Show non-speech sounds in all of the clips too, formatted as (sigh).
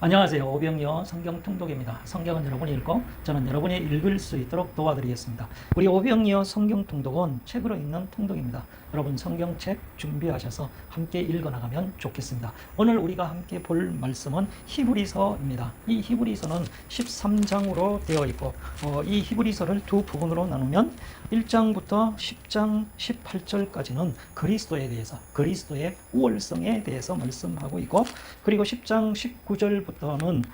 안녕하세요. 오병여 성경 통독입니다. 성경은 여러분이 읽고 저는 여러분이 읽을 수 있도록 도와드리겠습니다. 우리 오병여 성경 통독은 책으로 읽는 통독입니다. 여러분 성경책 준비하셔서 함께 읽어 나가면 좋겠습니다. 오늘 우리가 함께 볼 말씀은 히브리서입니다. 이 히브리서는 13장으로 되어 있고 어, 이 히브리서를 두 부분으로 나누면 1장부터 10장 18절까지는 그리스도에 대해서 그리스도의 우월성에 대해서 말씀하고 있고 그리고 10장 19절부터는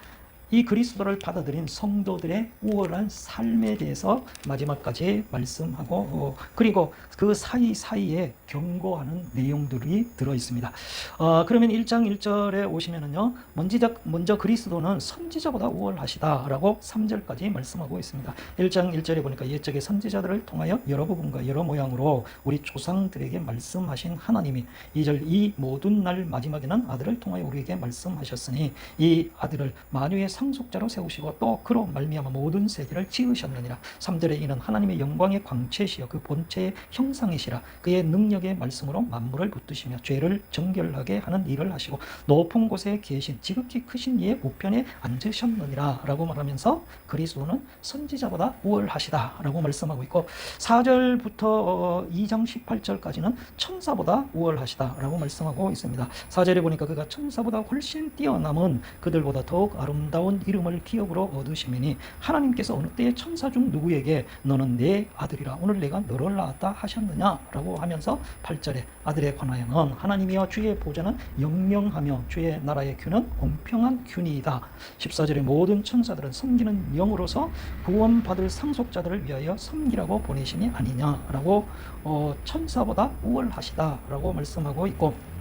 이 그리스도를 받아들인 성도들의 우월한 삶에 대해서 마지막까지 말씀하고 어, 그리고 그 사이사이에 경고하는 내용들이 들어 있습니다. 어, 그러면 1장 1절에 오시면은요. 먼저, 먼저 그리스도는 선지자보다 우월하시다라고 3절까지 말씀하고 있습니다. 1장 1절에 보니까 옛적의 선지자들을 통하여 여러 부분과 여러 모양으로 우리 조상들에게 말씀하신 하나님이 2절 이 모든 날 마지막에는 아들을 통하여 우리에게 말씀하셨으니 이 아들을 만유의 상 속자로 세우시고 또 그로 말미암아 모든 세계를 지으셨느니라. 3절에 이는 하나님의 영광의 광채시여 그 본체의 형상이시라. 그의 능력의 말씀으로 만물을 붙드시며 죄를 정결하게 하는 일을 하시고 높은 곳에 계신 지극히 크신 이의 우편에 앉으셨느니라 라고 말하면서 그리스도는 선지자보다 우월하시다 라고 말씀하고 있고 4절부터 2장 18절까지는 천사보다 우월하시다 라고 말씀하고 있습니다. 4절에 보니까 그가 천사보다 훨씬 뛰어남은 그들보다 더욱 아름다운 이름을 기업으로 얻으시미니 하나님께서 어느 때에 천사 중 누구에게 너는 내 아들이라 오늘 내가 너를 낳았다 하셨느냐라고 하면서 8절에 아들에 관하여는 하나님이여 주의 보좌는 영영하며 주의 나라의 균은 공평한 균이다. 14절에 모든 천사들은 섬기는 영으로서 구원받을 상속자들을 위하여 섬기라고 보내심이 아니냐라고 어, 천사보다 우월하시다라고 말씀하고 있고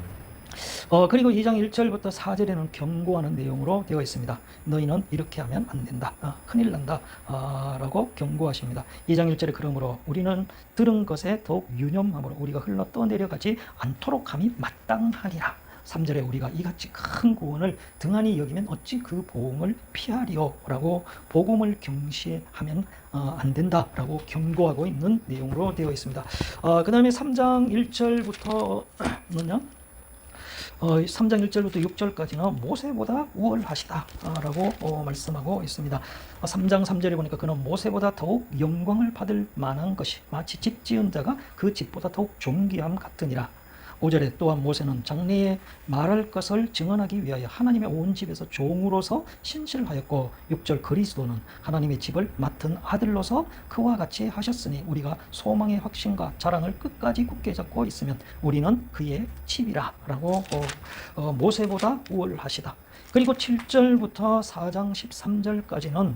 어, 그리고 2장 1절부터 4절에는 경고하는 내용으로 되어 있습니다. 너희는 이렇게 하면 안 된다. 어, 큰일 난다. 아, 라고 경고하십니다. 2장 1절에 그러므로 우리는 들은 것에 더욱 유념함으로 우리가 흘러 떠내려가지 않도록 함이 마땅하리라. 3절에 우리가 이같이 큰 구원을 등한히 여기면 어찌 그 보응을 피하리요 라고 복음을 경시하면 어, 안 된다 라고 경고하고 있는 내용으로 되어 있습니다. 어, 그 다음에 3장 1절부터는요. 어, 3장 1절부터 6절까지는 모세보다 우월하시다 라고 어, 말씀하고 있습니다. 어, 3장 3절에 보니까 그는 모세보다 더욱 영광을 받을 만한 것이 마치 집 지은 자가 그 집보다 더욱 존귀함 같으니라. 5절에 또한 모세는 장래에 말할 것을 증언하기 위하여 하나님의 온 집에서 종으로서 신실하였고 6절 그리스도는 하나님의 집을 맡은 아들로서 그와 같이 하셨으니 우리가 소망의 확신과 자랑을 끝까지 굳게 잡고 있으면 우리는 그의 집이라 라고 어, 어, 모세보다 우월하시다. 그리고 7절부터 4장 13절까지는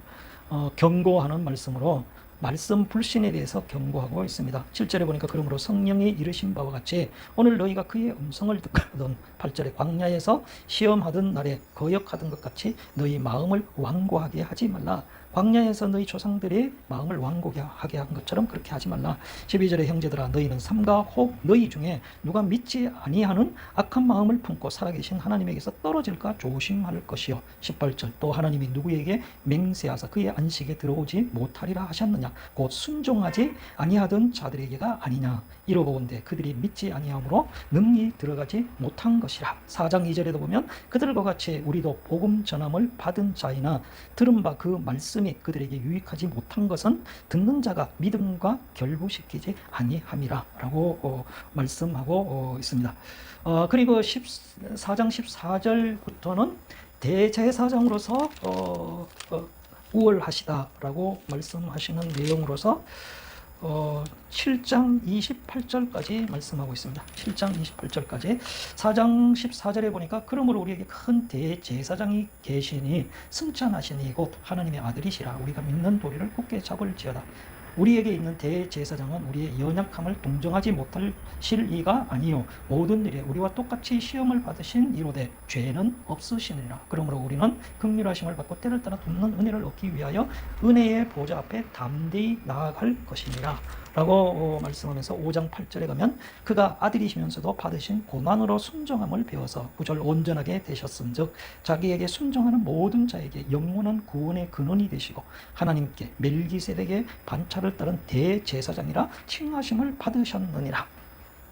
어, 경고하는 말씀으로 말씀 불신에 대해서 경고하고 있습니다. 7절에 보니까 그러므로 성령이 이르신 바와 같이 오늘 너희가 그의 음성을 듣거든 8절에 광야에서 시험하던 날에 거역하던 것 같이 너희 마음을 완고하게 하지 말라. 광야에서 너희 조상들의 마음을 완고하게 한 것처럼 그렇게 하지 말라. 12절에 형제들아 너희는 삼가 혹 너희 중에 누가 믿지 아니하는 악한 마음을 품고 살아계신 하나님에게서 떨어질까 조심할 것이요. 18절 또 하나님이 누구에게 맹세하사 그의 안식에 들어오지 못하리라 하셨느냐 곧 순종하지 아니하던 자들에게가 아니냐 이러보건대 그들이 믿지 아니함으로 능히 들어가지 못한 것이라 4장 2절에도 보면 그들과 같이 우리도 복음 전함을 받은 자이나 들은 바 그 말씀이 그들에게 유익하지 못한 것은 듣는 자가 믿음과 결부시키지 아니함이라 라고 어, 말씀하고 어, 있습니다. 어, 그리고 14장 14절부터는 대제사장으로서 어, 어, 우월하시다라고 말씀하시는 내용으로서 어, 7장 28절까지 말씀하고 있습니다. 7장 28절까지 4장 14절에 보니까 그러므로 우리에게 큰 대제사장이 계시니 승천하시니 곧 하나님의 아들이시라 우리가 믿는 도리를 굳게 잡을지어다. 우리에게 있는 대제사장은 우리의 연약함을 동정하지 못할 실이가 아니요. 모든 일에 우리와 똑같이 시험을 받으신 이로되 죄는 없으시니라. 그러므로 우리는 극률하심을 받고 때를 따라 돕는 은혜를 얻기 위하여 은혜의 보좌 앞에 담대히 나아갈 것이니라 라고 어, 말씀하면서 5장 8절에 가면 그가 아들이시면서도 받으신 고난으로 순종함을 배워서 구절 온전하게 되셨은즉 자기에게 순종하는 모든 자에게 영원한 구원의 근원이 되시고 하나님께 멜기세덱의 반차를 따른 대제사장이라 칭하심을 받으셨느니라. 어,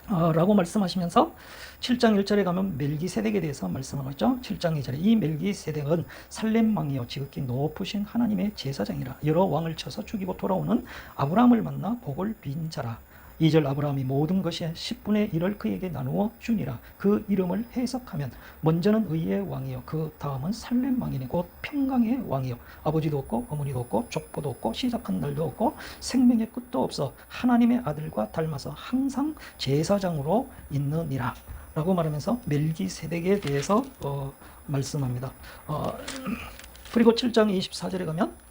라고 말씀하시면서 7장 1절에 가면 멜기세덱에 대해서 말씀하고 있죠. 7장 2절에 이 멜기세덱은 살렘 왕이요 지극히 높으신 하나님의 제사장이라 여러 왕을 쳐서 죽이고 돌아오는 아브라함을 만나 복을 빈 자라. 2절 아브라함이 모든 것의 10분의 1을 그에게 나누어 주니라. 그 이름을 해석하면 먼저는 의의 왕이요 그 다음은 살렘 왕이니 곧 평강의 왕이요 아버지도 없고 어머니도 없고 족보도 없고 시작한 날도 없고 생명의 끝도 없어 하나님의 아들과 닮아서 항상 제사장으로 있느니라. 라고 말하면서 멜기세덱에 대해서 어, 말씀합니다. 어, 그리고 7장 24절에 가면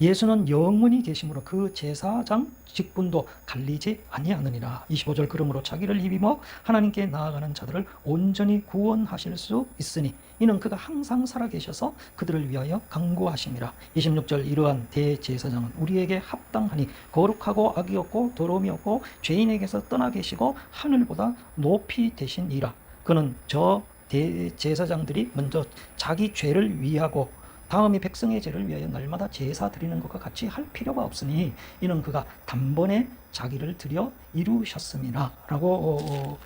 예수는 영원히 계심으로 그 제사장 직분도 갈리지 아니하느니라. 25절 그러므로 자기를 힘입어 하나님께 나아가는 자들을 온전히 구원하실 수 있으니 이는 그가 항상 살아 계셔서 그들을 위하여 강구하심이라. 26절 이러한 대제사장은 우리에게 합당하니 거룩하고 악이 없고 더러움이 없고 죄인에게서 떠나 계시고 하늘보다 높이 되신 이라. 그는 저 대제사장들이 먼저 자기 죄를 위하고 다음에 백성의 죄를 위하여 날마다 제사 드리는 것과 같이 할 필요가 없으니 이는 그가 단번에 자기를 드려 이루셨음이라라고 어, 어,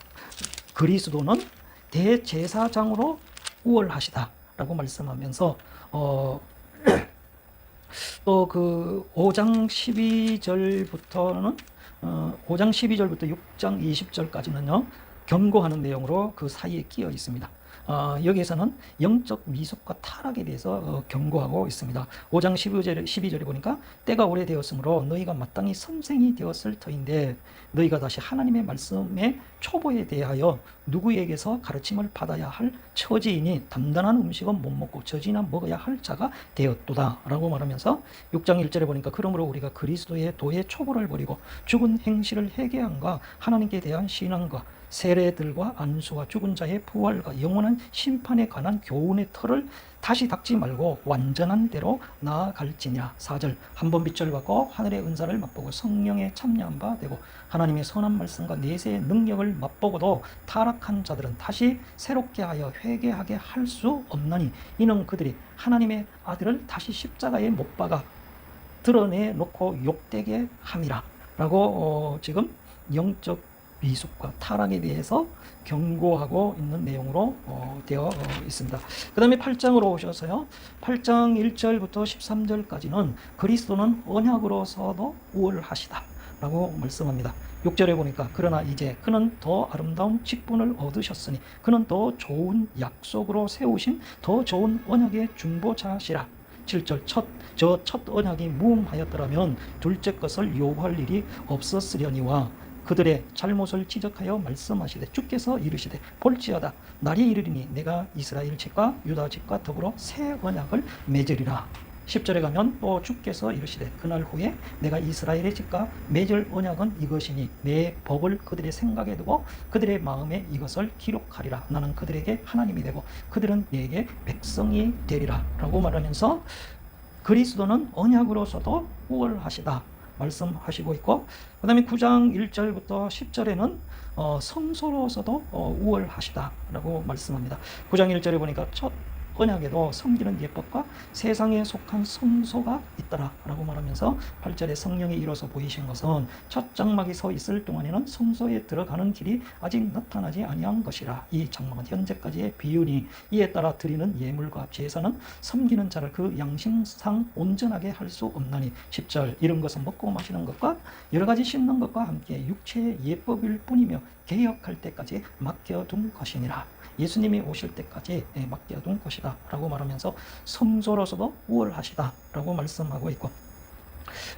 그리스도는 대제사장으로 우월하시다라고 말씀하면서 어, (clears throat) 또그 5장 12절부터는 어, 5장 12절부터 6장 20절까지는요 경고하는 내용으로 그 사이에 끼어 있습니다. 어, 여기에서는 영적 미숙과 타락에 대해서 어, 경고하고 있습니다. 5장 12절, 12절에 보니까 때가 오래되었으므로 너희가 마땅히 선생이 되었을 터인데 너희가 다시 하나님의 말씀의 초보에 대하여 누구에게서 가르침을 받아야 할 처지이니 단단한 음식은 못 먹고 젖이나 먹어야 할 자가 되었도다 라고 말하면서 6장 1절에 보니까 그러므로 우리가 그리스도의 도의 초보를 버리고 죽은 행실을 회개함과 하나님께 대한 신앙과 세례들과 안수와 죽은 자의 부활과 영원한 심판에 관한 교훈의 틀을 다시 닦지 말고 완전한 대로 나아갈지냐. 4절. 한번 빛을 받고 하늘의 은사를 맛보고 성령에 참여한 바 되고 하나님의 선한 말씀과 내세의 능력을 맛보고도 타락한 자들은 다시 새롭게 하여 회개하게 할 수 없나니 이는 그들이 하나님의 아들을 다시 십자가에 못 박아 드러내 놓고 욕되게 함이라. 라고 어, 지금 영적 미숙과 타락에 대해서 경고하고 있는 내용으로 어, 되어 어, 있습니다. 그 다음에 8장으로 오셔서요. 8장 1절부터 13절까지는 그리스도는 언약으로서도 우월하시다. 라고 말씀합니다. 6절에 보니까 그러나 이제 그는 더 아름다운 직분을 얻으셨으니 그는 더 좋은 약속으로 세우신 더 좋은 언약의 중보자시라. 7절 첫 저 첫 언약이 무음하였더라면 둘째 것을 요구할 일이 없었으려니와 그들의 잘못을 지적하여 말씀하시되 주께서 이르시되 볼지어다 날이 이르리니 내가 이스라엘 집과 유다 집과 더불어 새 언약을 맺으리라. 10절에 가면 또 주께서 이르시되 그날 후에 내가 이스라엘의 집과 맺을 언약은 이것이니 내 법을 그들의 생각에 두고 그들의 마음에 이것을 기록하리라. 나는 그들에게 하나님이 되고 그들은 내게 백성이 되리라. 라고 말하면서 그리스도는 언약으로서도 우월하시다 말씀하시고 있고 그 다음에 9장 1절부터 10절에는 어, 성소로서도 어, 우월하시다라고 말씀합니다. 9장 1절에 보니까 첫 언약에도 섬기는 예법과 세상에 속한 성소가 있더라라고 말하면서 8절에 성령이 이뤄서 보이신 것은 첫 장막이 서 있을 동안에는 성소에 들어가는 길이 아직 나타나지 아니한 것이라. 이 장막은 현재까지의 비윤이 이에 따라 드리는 예물과 제사는 섬기는 자를 그 양심상 온전하게 할 수 없나니. 10절 이런 것은 먹고 마시는 것과 여러 가지 씻는 것과 함께 육체의 예법일 뿐이며 개혁할 때까지 맡겨둔 것이니라. 예수님이 오실 때까지 예, 맡겨둔 것이다 라고 말하면서 성소로서도 우월하시다 라고 말씀하고 있고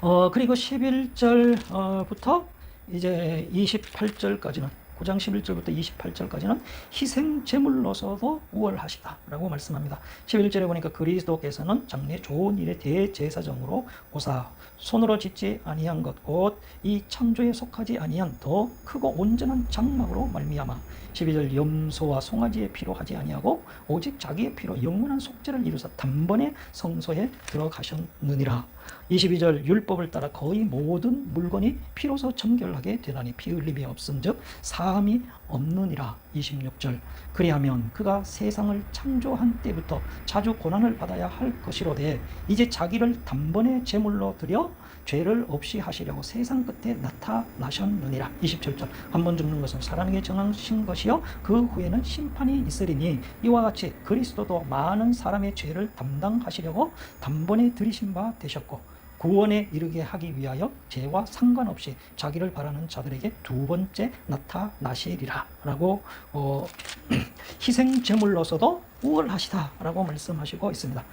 어, 그리고 11절부터 이제 28절까지는 9장 11절부터 28절까지는 희생 제물로서도 우월하시다라고 말씀합니다. 11절에 보니까 그리스도께서는 장래 좋은 일의 대제사장으로 오사 손으로 짓지 아니한 것 곧 이 창조에 속하지 아니한 더 크고 온전한 장막으로 말미암아 12절 염소와 송아지의 피로 하지 아니하고 오직 자기의 피로 영원한 속죄를 이루사 단번에 성소에 들어가셨느니라. 22절 율법을 따라 거의 모든 물건이 피로서 정결하게 되나니 피 흘림이 없은즉 사 다함이 없느니라. 26절 그리하면 그가 세상을 창조한 때부터 자주 고난을 받아야 할 것이로되 이제 자기를 단번에 제물로 드려 죄를 없이 하시려고 세상 끝에 나타나셨느니라. 27절. 한 번 죽는 것은 사람에게 정하신 것이요 그 후에는 심판이 있으리니 이와 같이 그리스도도 많은 사람의 죄를 담당하시려고 단번에 들이신 바 되셨고 구원에 이르게 하기 위하여 죄와 상관없이 자기를 바라는 자들에게 두 번째 나타나시리라. 라고 어, (clears throat) 희생 제물로서도 우월하시다 라고 말씀하시고 있습니다.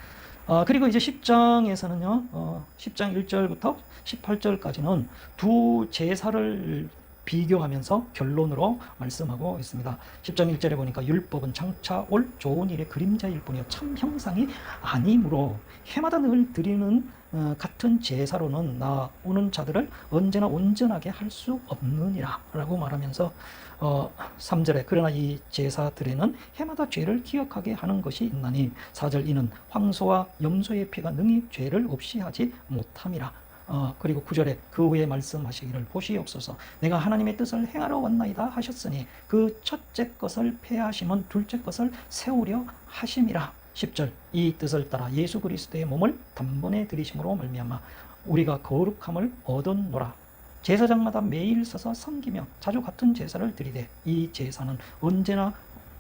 어, 그리고 이제 10장에서는요, 어, 10장 1절부터 18절까지는 두 제사를 비교하면서 결론으로 말씀하고 있습니다. 10장 1절에 보니까 율법은 장차 올 좋은 일의 그림자일 뿐이요 참 형상이 아니므로 해마다 늘 드리는 어, 같은 제사로는 나오는 자들을 언제나 온전하게 할 수 없느니라 라고 말하면서 어, 3절에 그러나 이 제사들에는 해마다 죄를 기억하게 하는 것이 있나니 4절 이는 황소와 염소의 피가 능히 죄를 없이 하지 못함이라. 어, 그리고 9절에 그 후에 말씀하시기를 보시옵소서. 내가 하나님의 뜻을 행하러 왔나이다 하셨으니 그 첫째 것을 폐하심은 둘째 것을 세우려 하심이라 10절 이 뜻을 따라 예수 그리스도의 몸을 단번에 들이심으로 말미암아 우리가 거룩함을 얻었노라. 제사장마다 매일 서서 섬기며 자주 같은 제사를 드리되 이 제사는 언제나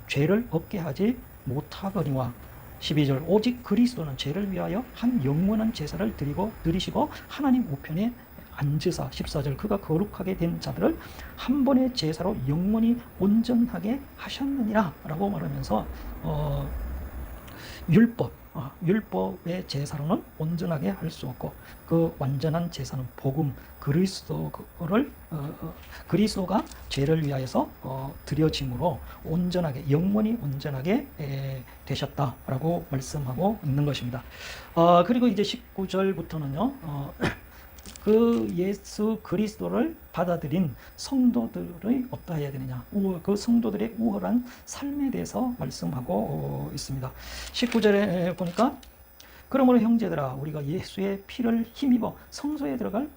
죄를 얻게 하지 못하거니와 12절 오직 그리스도는 죄를 위하여 한 영원한 제사를 드리고 드리시고 하나님 우편에 앉으사 14절 그가 거룩하게 된 자들을 한 번의 제사로 영원히 온전하게 하셨느니라 라고 말하면서 어, 율법 어, 율법의 제사로는 온전하게 할 수 없고 그 완전한 제사는 복음 그리스도를 어, 어, 그리스도가 죄를 위하여서 어, 드려짐으로 온전하게 영원히 온전하게 에, 되셨다라고 말씀하고 있는 것입니다. 어, 그리고 이제 19절부터는요. 어, 그 예수 그리스도를 받아들인 성도들의 어떠해야 되느냐? 우- 그 성도들의 우월한 삶에 대해서 말씀하고 어, 있습니다. 19절에 보니까 그러므로 형제들아 우리가 예수의 피를 힘입어 성소에 들어갈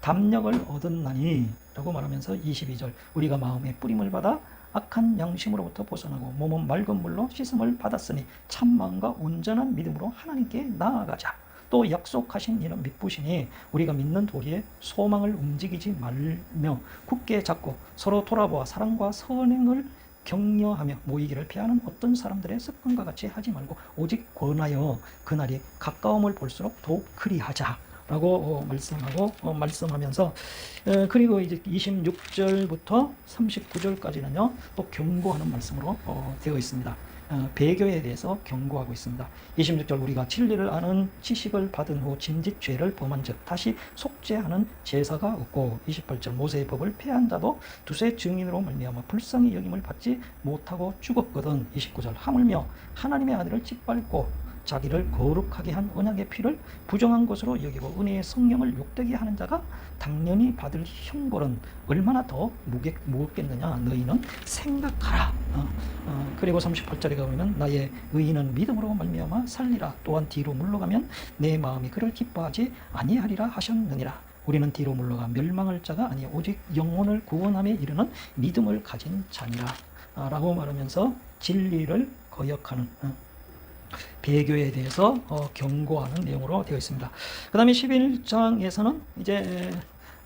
담력을 얻었나니 라고 말하면서 22절 우리가 마음에 뿌림을 받아 악한 양심으로부터 벗어나고 몸은 맑은 물로 씻음을 받았으니 참 마음과 온전한 믿음으로 하나님께 나아가자 또 약속하신 이는 믿부시니 우리가 믿는 도리에 소망을 움직이지 말며 굳게 잡고 서로 돌아보아 사랑과 선행을 격려하며 모이기를 피하는 어떤 사람들의 습관과 같이 하지 말고 오직 권하여 그날이 가까움을 볼수록 더욱 그리하자. 라고 어, 말씀하고 어, 말씀하면서 어, 그리고 이제 26절부터 39절까지는요 또 경고하는 말씀으로 어, 되어 있습니다. 어, 배교에 대해서 경고하고 있습니다. 26절 우리가 진리를 아는 지식을 받은 후 짐짓 죄를 범한 즉 다시 속죄하는 제사가 없고 28절 모세의 법을 폐한 자도 두세 증인으로 말미암아 불쌍히 여김을 받지 못하고 죽었거든 29절 하물며 하나님의 아들을 짓밟고 자기를 거룩하게 한 언약의 피를 부정한 것으로 여기고 은혜의 성령을 욕되게 하는 자가 당연히 받을 형벌은 얼마나 더 무게, 무겁겠느냐? 너희는 생각하라. 어, 어, 그리고 38절에 가보면 나의 의인은 믿음으로 말미암아 살리라. 또한 뒤로 물러가면 내 마음이 그를 기뻐하지 아니하리라 하셨느니라. 우리는 뒤로 물러가 멸망할 자가 아니 오직 영혼을 구원함에 이르는 믿음을 가진 자니라. 아, 라고 말하면서 진리를 거역하는 어, 배교에 대해서 어, 경고하는 내용으로 되어 있습니다. 그 다음에 11장에서는 이제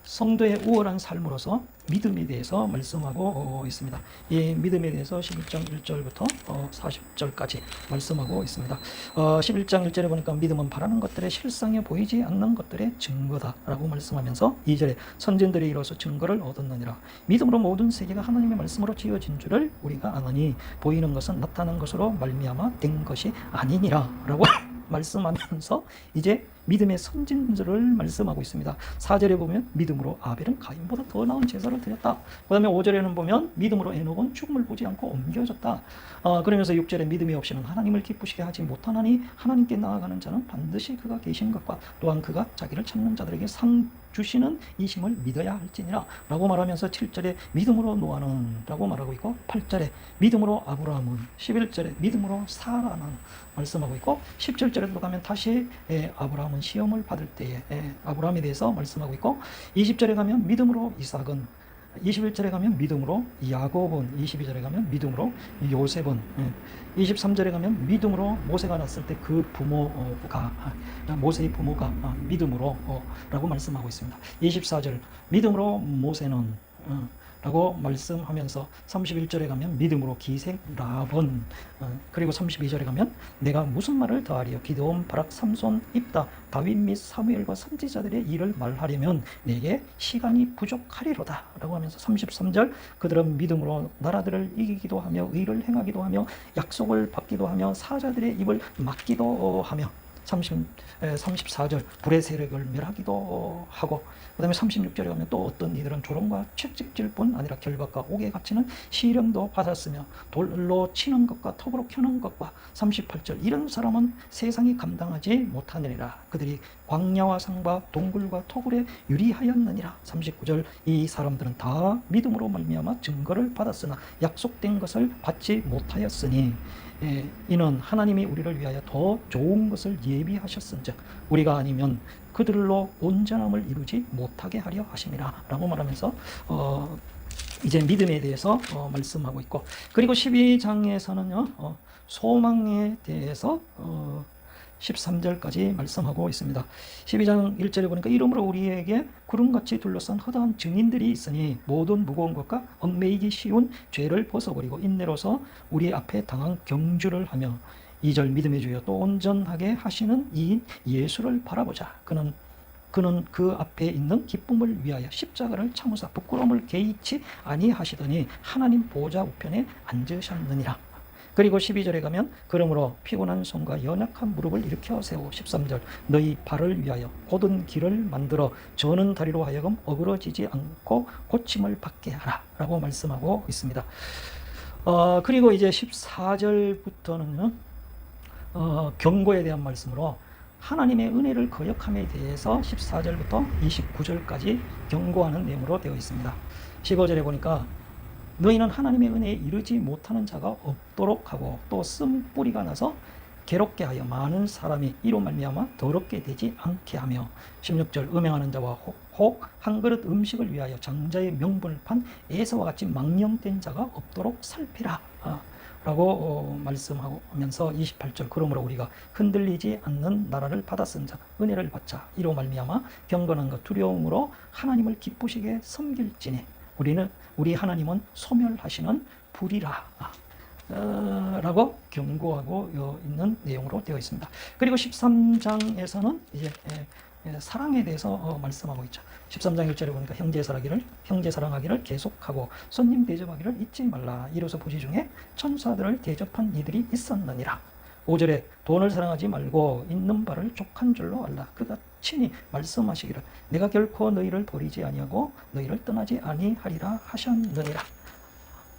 성도의 우월한 삶으로서 믿음에 대해서 말씀하고 어, 있습니다. 이 믿음에 대해서 11장 1절부터 어, 40절까지 말씀하고 있습니다. 어, 11장 1절에 보니까 믿음은 바라는 것들의 실상에 보이지 않는 것들의 증거다라고 말씀하면서 2절에 선진들이 이로써 증거를 얻었느니라. 믿음으로 모든 세계가 하나님의 말씀으로 지어진 줄을 우리가 아느니 보이는 것은 나타난 것으로 말미암아 된 것이 아니니라라고 (laughs) 말씀하면서 이제 믿음의 선진들을 말씀하고 있습니다. 4절에 보면 믿음으로 아벨은 가인보다 더 나은 제사를 드렸다. 그 다음에 5절에는 보면 믿음으로 에녹은 죽음을 보지 않고 옮겨졌다. 어, 그러면서 6절에 믿음이 없이는 하나님을 기쁘시게 하지 못하나니 하나님께 나아가는 자는 반드시 그가 계신 것과 또한 그가 자기를 찾는 자들에게 상 주시는 이심을 믿어야 할지니라 라고 말하면서 7절에 믿음으로 노아는 라고 말하고 있고 8절에 믿음으로 아브라함은 11절에 믿음으로 사라는 말씀하고 있고 17절에 들어가면 다시 예, 아브라함 은 시험을 받을 때에 예, 아브라함에 대해서 말씀하고 있고 20절에 가면 믿음으로 이삭은 21절에 가면 믿음으로 야곱은 22절에 가면 믿음으로 요셉은 예, 23절에 가면 믿음으로 모세가 났을 때 그 부모가 아, 모세의 부모가 아, 믿음으로 어, 라고 말씀하고 있습니다. 24절 믿음으로 모세는 어, 라고 말씀하면서 31절에 가면 믿음으로 기생 라본 어, 그리고 32절에 가면 내가 무슨 말을 더하리요? 기드온 바락 삼손 입다. 다윗 및 사무엘과 선지자들의 일을 말하려면 내게 시간이 부족하리로다. 라고 하면서 33절 그들은 믿음으로 나라들을 이기기도 하며 의를 행하기도 하며 약속을 받기도 하며 사자들의 입을 막기도 하며 30, 34절 불의 세력을 멸하기도 하고 그 다음에 36절에 가면 또 어떤 이들은 조롱과 채찍질 뿐 아니라 결박과 옥에 갇히는 시련도 받았으며 돌로 치는 것과 톱으로 켜는 것과 38절 이런 사람은 세상이 감당하지 못하느니라. 그들이 광야와 상바 동굴과 토굴에 유리하였느니라. 39절 이 사람들은 다 믿음으로 말미암아 증거를 받았으나 약속된 것을 받지 못하였으니 예, 이는 하나님이 우리를 위하여 더 좋은 것을 예비하셨은즉 우리가 아니면 그들로 온전함을 이루지 못하게 하려 하심이라 라고 말하면서 어, 이제 믿음에 대해서 어, 말씀하고 있고 그리고 12장에서는요 어, 소망에 대해서 어, 13절까지 말씀하고 있습니다. 12장 1절에 보니까 이름으로 우리에게 구름같이 둘러싼 허다한 증인들이 있으니 모든 무거운 것과 얽매이기 쉬운 죄를 벗어버리고 인내로서 우리 앞에 당한 경주를 하며 2절 믿음의 주여 또 온전하게 하시는 이인 예수를 바라보자. 그는 그는 그 앞에 있는 기쁨을 위하여 십자가를 참으사 부끄러움을 개의치 아니하시더니 하나님 보좌 우편에 앉으셨느니라. 그리고 12절에 가면 그러므로 피곤한 손과 연약한 무릎을 일으켜 세워 13절 너희 발을 위하여 곧은 길을 만들어 저는 다리로 하여금 어그러지지 않고 고침을 받게 하라 라고 말씀하고 있습니다. 어, 그리고 이제 14절부터는요 어, 경고에 대한 말씀으로 하나님의 은혜를 거역함에 대해서 14절부터 29절까지 경고하는 내용으로 되어 있습니다. 15절에 보니까 너희는 하나님의 은혜에 이르지 못하는 자가 없도록 하고 또 쓴뿌리가 나서 괴롭게 하여 많은 사람이 이로 말미암아 더럽게 되지 않게 하며 16절 음행하는 자와 혹 한 그릇 음식을 위하여 장자의 명분을 판 에서와 같이 망령된 자가 없도록 살피라. 아, 라고 어, 말씀하면서 28절 그러므로 우리가 흔들리지 않는 나라를 받았은 자 은혜를 받자. 이로 말미암아 경건한 것 두려움으로 하나님을 기쁘시게 섬길지니 우리는 우리 하나님은 소멸하시는 불이라. 어, 라고 경고하고 있는 내용으로 되어 있습니다. 그리고 13장에서는 이제 예, 예, 사랑에 대해서 어, 말씀하고 있죠. 13장 1절에 보니까 형제 사랑하기를 형제 사랑하기를 계속하고 손님 대접하기를 잊지 말라. 이로써 부지 중에 천사들을 대접한 이들이 있었느니라. 5절에 돈을 사랑하지 말고 있는 바를 족한 줄로 알라. 그가 친히 말씀하시기를 내가 결코 너희를 버리지 아니하고 너희를 떠나지 아니하리라 하셨느니라.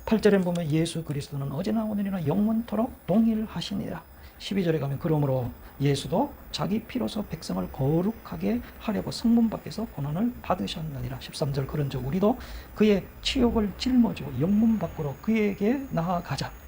8절에 보면 예수 그리스도는 어제나 오늘이나 영원토록 동일하시니라. 12절에 가면 그러므로 예수도 자기 피로서 백성을 거룩하게 하려고 성문 밖에서 고난을 받으셨느니라. 13절 그런즉 우리도 그의 치욕을 짊어지고 영문 밖으로 그에게 나아가자.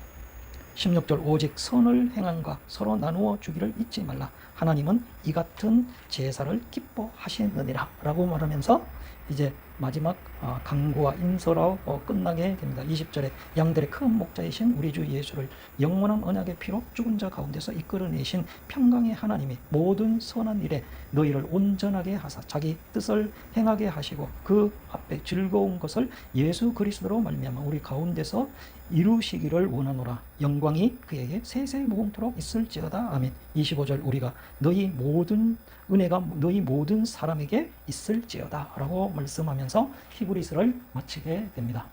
16절 오직 선을 행함과 서로 나누어 주기를 잊지 말라. 하나님은 이 같은 제사를 기뻐하시느니라. 라고 말하면서 이제 마지막 어, 강구와 인서로 어, 끝나게 됩니다. 20절에 양들의 큰 목자이신 우리 주 예수를 영원한 언약의 피로 죽은 자 가운데서 이끌어내신 평강의 하나님이 모든 선한 일에 너희를 온전하게 하사 자기 뜻을 행하게 하시고 그 앞에 즐거운 것을 예수 그리스도로 말미암아 우리 가운데서 이루시기를 원하노라 영광이 그에게 세세 무궁토록 있을지어다 아멘 25절 우리가 너희 모든 은혜가 너희 모든 사람에게 있을지어다 라고 말씀하면서 히브리스를 마치게 됩니다